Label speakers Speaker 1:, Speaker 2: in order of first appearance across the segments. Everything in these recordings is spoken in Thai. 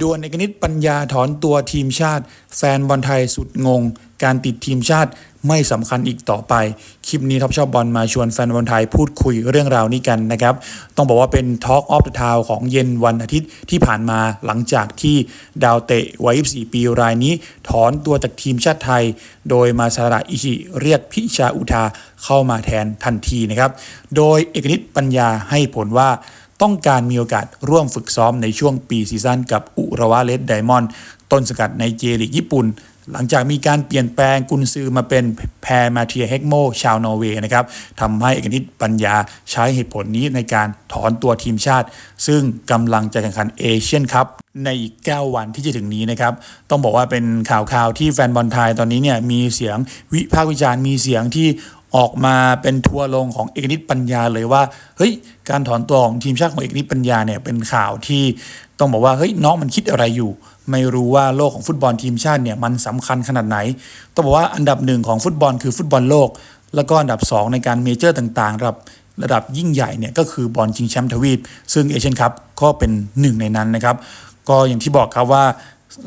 Speaker 1: ดวลเอกนิตปัญญาถอนตัวทีมชาติ แฟนบอลไทยสุดงง การติดทีมชาติไม่สำคัญอีกต่อไป คลิปนี้ท็อปชอบบอลมาชวนแฟนบอลไทยพูดคุยเรื่องราวนี้กันนะครับ ต้องบอกว่าเป็น Talk of the Town ของเย็นวันอาทิตย์ที่ผ่านมาหลังจากที่ดาวเตะวัย 24 ปีรายนี้ ถอนตัวจากทีมชาติไทย โดยมาซาระอิชิเรียกพิชาอุทาเข้ามาแทนทันทีนะครับ โดยเอกนิตปัญญาให้ผลว่า ต้องการมีโอกาสร่วมฝึกซ้อมในช่วงปีซีซั่นกับอุระวะเลดไดมอนด์ต้นสกัดในเจลีกญี่ปุ่น หลังจากมีการเปลี่ยนแปลงกุนซือมาเป็นแพรมาเทียเฮกโมชาวนอร์เวย์นะครับทำให้เอกนิตปัญญาใช้เหตุผลนี้ในการถอนตัวทีมชาติ ซึ่งกำลังจะแข่งขันเอเชียนคัพในอีก 9 วันที่จะถึงนี้นะครับ ต้องบอกว่าเป็นข่าวข่าวที่แฟนบอลไทยตอนนี้เนี่ยมีเสียงวิพากษ์วิจารณ์มีเสียงที่ ออกมาเป็นทัวร์ลงของเอกนิตปัญญาเลยว่าเฮ้ยการถอนตัวของทีมชาติของเอกนิตปัญญาเนี่ยเป็นข่าวที่ต้องบอกว่าเฮ้ยน้องมันคิดอะไรอยู่ ไม่รู้ว่าโลกของฟุตบอลทีมชาติเนี่ยมันสำคัญขนาดไหน ต้องบอกว่าอันดับหนึ่งของฟุตบอลคือฟุตบอลโลก แล้วก็อันดับ 2 ในการเมเจอร์ต่างๆระดับระดับยิ่งใหญ่เนี่ยก็คือบอลชิงแชมป์ทวีป ซึ่งเอเชียนคัพก็เป็นหนึ่งในนั้นนะครับ ก็อย่างที่บอกครับว่า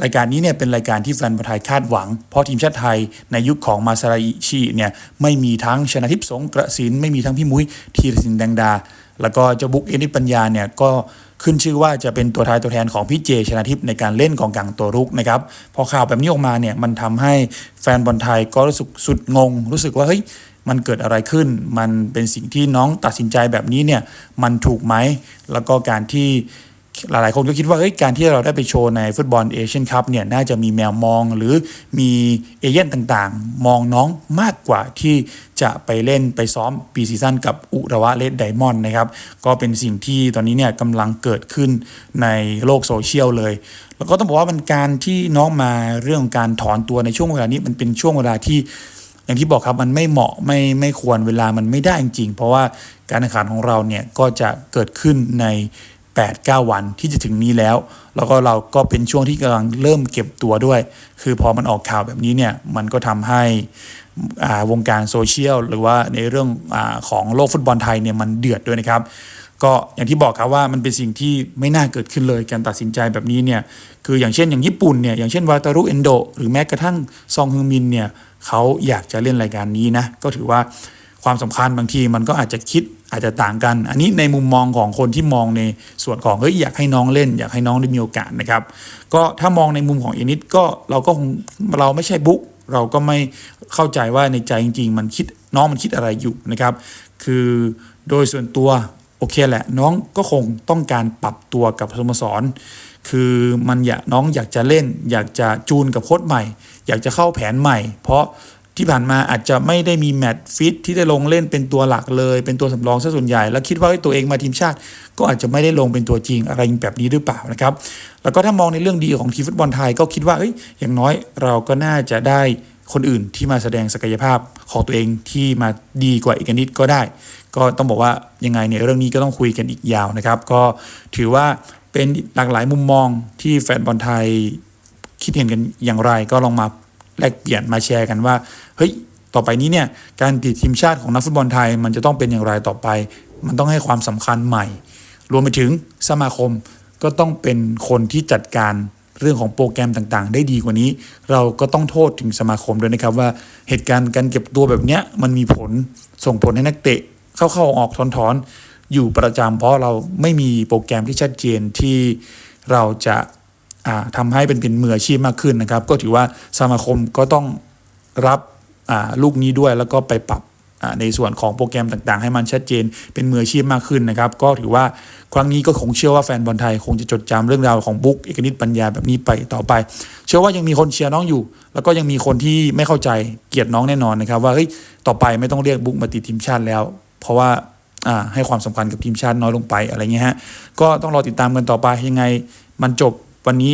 Speaker 1: รายการนี้เนี่ยเป็นรายการที่แฟนบอลไทยคาดหวัง เพราะทีมชาติไทยในยุคของมาซาราอิชิเนี่ยไม่มีทั้งชนะทิพย์สงกระสินไม่มีทั้งพี่มุ้ยธีรศินแดงดา แล้วก็เจ้าบุ๊กเอนิปัญญาเนี่ยก็ขึ้นชื่อว่าจะเป็นตัวทายตัวแทนของพี่เจชนะทิพย์ในการเล่นของกลางตัวรุกนะครับพอข่าวแบบนี้ออกมาเนี่ยมันทำให้แฟนบอลไทยก็รู้สึกสุดงง รู้สึกว่าเฮ้ยมันเกิดอะไรขึ้น มันเป็นสิ่งที่น้องตัดสินใจแบบนี้เนี่ยมันถูกไหมแล้วก็การที่ หลายๆคนก็คิดว่าเฮ้ยการที่เราได้ไปโชว์ในฟุตบอลเอเชียนคัพเนี่ยน่าจะมีแมวมองหรือมีเอเย่นต่างๆ มองน้องมากกว่าที่จะไปเล่นไปซ้อมปีซีซั่นกับอุระวะเลดไดมอนด์นะครับ ก็เป็นสิ่งที่ตอนนี้เนี่ยกำลังเกิดขึ้นในโลกโซเชียลเลย แล้วก็ต้องบอกว่ามันการที่น้องมาเรื่องของการถอนตัวในช่วงเวลานี้มันเป็นช่วงเวลาที่อย่างที่บอกครับมันไม่เหมาะไม่ไม่ควรเวลามันไม่ได้จริงๆเพราะว่าการแข่งขันของเราเนี่ยก็จะเกิดขึ้นใน 8-9 วันที่จะถึงนี้แล้ว แล้วก็เราก็เป็นช่วงที่กำลังเริ่มเก็บตัวด้วย คือพอมันออกข่าวแบบนี้เนี่ยมันก็ทำให้วงการโซเชียลหรือว่าในเรื่องอของโลกฟุตบอลไทยเนี่ยมันเดือดด้วยนะครับ ก็อย่างที่บอกครับว่ามันเป็นสิ่งที่ไม่น่าเกิดขึ้นเลยการตัดสินใจแบบนี้เนี่ยคืออย่างเช่นอย่างญี่ปุ่นเนี่ยอย่างเช่นวาตารุเอนโดหรือแม้กระทั่งซองฮึงมินเนี่ยเขาอยากจะเล่นรายการนี้นะก็ถือว่า ความสำคัญบางทีมันก็อาจจะคิดอาจจะต่างกัน อันนี้ในมุมมองของคนที่มองในส่วนของเฮ้ยอยากให้น้องเล่น อยากให้น้องได้มีโอกาสนะครับ ก็ถ้ามองในมุมของเอนิดก็เราก็คงเราไม่ใช่บุ๊กเราก็ไม่เข้าใจว่าในใจจริง ๆ มันคิดน้องมันคิดอะไรอยู่นะครับ คือโดยส่วนตัวโอเคแหละ น้องก็คงต้องการปรับตัวกับสโมสร คือมันอยากน้องอยากจะเล่น อยากจะจูนกับโค้ชใหม่ อยากจะเข้าแผนใหม่ เพราะ ที่ผ่านมาอาจจะไม่ได้มีแมตช์ฟิตที่ได้ลงเล่นเป็นตัวหลักเลย เป็นตัวสำรองซะส่วนใหญ่ แล้วคิดว่าตัวเองมาทีมชาติ ก็อาจจะไม่ได้ลงเป็นตัวจริงอะไรแบบนี้หรือเปล่านะครับ แล้วก็ถ้ามองในเรื่องดีของทีมฟุตบอลไทยก็คิดว่าเอ้ยอย่างน้อยเราก็น่าจะได้คนอื่นที่มาแสดงศักยภาพของตัวเองที่มาดีกว่าอีกนิดก็ได้ ก็ต้องบอกว่ายังไงเนี่ยเรื่องนี้ก็ต้องคุยกันอีกยาวนะครับ ก็ถือว่าเป็นหลากหลายมุมมองที่แฟนบอลไทยคิดเห็นกันอย่างไรก็ลองมา แลกเปลี่ยนมาแชร์กันว่าเฮ้ยต่อไปนี้เนี่ยการติดทีมชาติของนักฟุตบอลไทย มันจะต้องเป็นอย่างไรต่อไป มันต้องให้ความสำคัญใหม่ รวมไปถึงสมาคมก็ต้องเป็นคนที่จัดการเรื่องของโปรแกรมต่างๆ ได้ดีกว่านี้ เราก็ต้องโทษถึงสมาคมด้วยนะครับว่าเหตุการณ์การเก็บตัวแบบเนี้ยมันมีผลส่งผลให้นักเตะเข้าๆออกๆถอนๆอยู่ประจำเพราะเราไม่มีโปรแกรมที่ชัดเจนที่เราจะ อ่าทำให้เป็นเป็นมืออาชีพมากขึ้นนะครับ ก็ถือว่าสมาคมก็ต้องรับลูกนี้ด้วยแล้วก็ไปปรับในส่วนของโปรแกรมต่างๆ ให้มันชัดเจนเป็นมืออาชีพมากขึ้นนะครับ ก็ถือว่าครั้งนี้ก็คงเชื่อว่าแฟนบอลไทย คงจะจดจำเรื่องราวของบุ๊กเอกนิตปัญญาแบบนี้ไปต่อไป เชื่อว่ายังมีคนเชียร์น้องอยู่ แล้วก็ยังมีคนที่ไม่เข้าใจเกลียดน้องแน่นอนนะครับ ว่าเฮ้ยต่อไปไม่ต้องเรียกบุ๊กมาติดทีมชาติแล้ว เพราะว่าให้ความสำคัญกับทีมชาติน้อยลงไปอะไรเงี้ยฮะก็ต้องรอติดตามกันต่อไปยังไงมันจบ วันนี้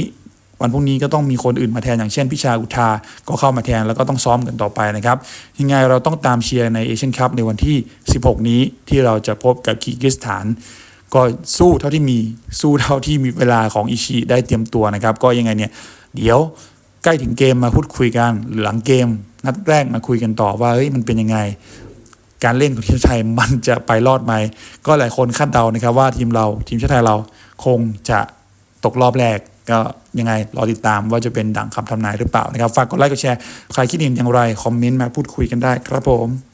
Speaker 1: วันพรุ่งนี้ก็ต้องมีคนอื่นมาแทนอย่างเช่นพิชาอุทาก็เข้ามาแทนแล้วก็ต้องซ้อมกันต่อไปนะครับ ยังไงเราต้องตามเชียร์ในเอเชียนคัพในวันที่ 16 นี้ที่เราจะพบกับคีร์กิสถาน ก็สู้เท่าที่มีสู้เท่าที่มีเวลาของอิชิได้เตรียมตัวนะครับ ก็ยังไงเนี่ยเดี๋ยวใกล้ถึงเกมมาพูดคุยกันหลังเกม นัดแรกมาคุยกันต่อว่าเฮ้ยมันเป็นยังไง การเล่นของทีมชาติไทยมันจะไปรอดไหมก็หลายคนคาดเดานะครับว่าทีมเราทีมชาติไทยเราคงจะตกรอบแรก ก็ยังไงรอติดตามว่าจะเป็นดังคำทำนายหรือเปล่านะครับ ฝากกดไลค์กดแชร์ ใครคิดเห็นอย่างไร คอมเมนต์มาพูดคุยกันได้ครับผม